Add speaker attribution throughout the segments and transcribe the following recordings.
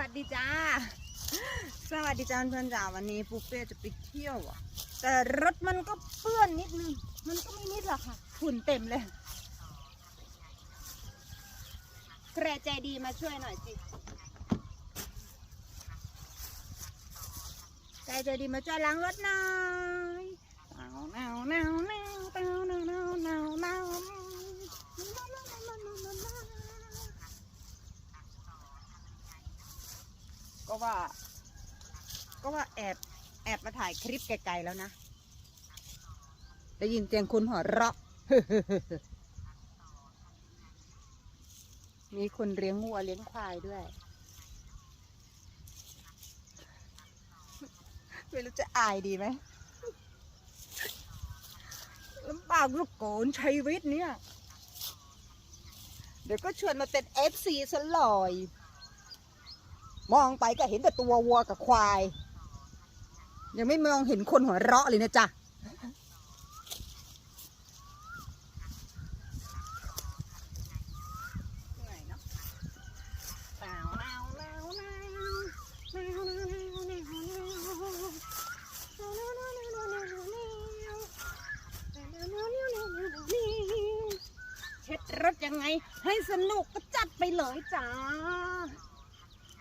Speaker 1: วัสดีจ้า สวัสดีจ้าเพื่อนจ้าวันนี้ปูเป้จะไปเที่ยวอะ แต่รถมันก็เปื้อนนิดนึง มันก็ไม่นิดหรอกค่ะ ฝุ่นเต็มเลยแกรใจดีมาช่วยหน่อยสิแกรใจดีมาช่วยล้างรถหน่อยเอาเอาเอาเอา ก็ว่า ก็ว่าแอบแอบมาถ่ายคลิปไกลๆแล้วนะ ได้ยินเสียงคุณหัวเราะ มีคนเลี้ยงงัวเลี้ยงควายด้วย ไม่รู้จะอายดีไหมลำบากลูกโกนชีวิตเนี่ย เดี๋ยวก็ชวนมาเป็นเอฟซีสะลอย มองไปก็เห็นแต่ตัววัวกับควาย ยังไม่มองเห็นคนหัวเราะเลยนะจ๊ะเช็ดรถยังไงให้สนุกก็จัดไปเลยจ้า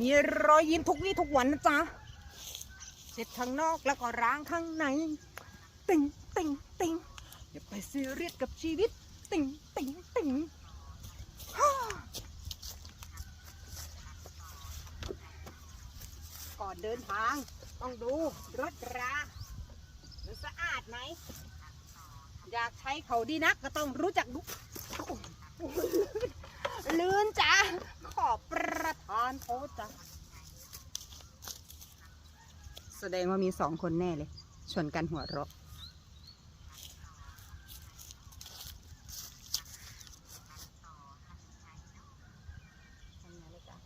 Speaker 1: มีรอยยิ้มทุกวี่ทุกวันนะจ๊ะเช็ดข้างนอกแล้วก็ล้างข้างในติงติงติงอย่าไปซีเรียสกับชีวิต ติงติงติงฮ่าก่อนเดินทาง ต้องดูรถรามันสะอาดไหม อยากใช้เขาดีนักก็ต้องรู้จักดูลื่นจ้าขอบปรานโพสจ้ะแสดงว่ามีสองคนแน่เลย ชวนกันหัวเราะทำงานเลยจ้ะ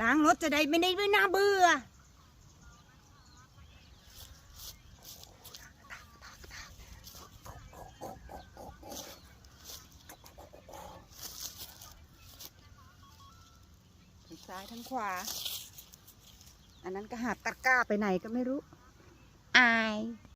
Speaker 1: ล้างรถจะได้ไม่ได้ไม่น่าเบื่อทั้งซ้ายทั้งขวา อันนั้นก็หาตะกร้าไปไหนก็ไม่รู้ อาย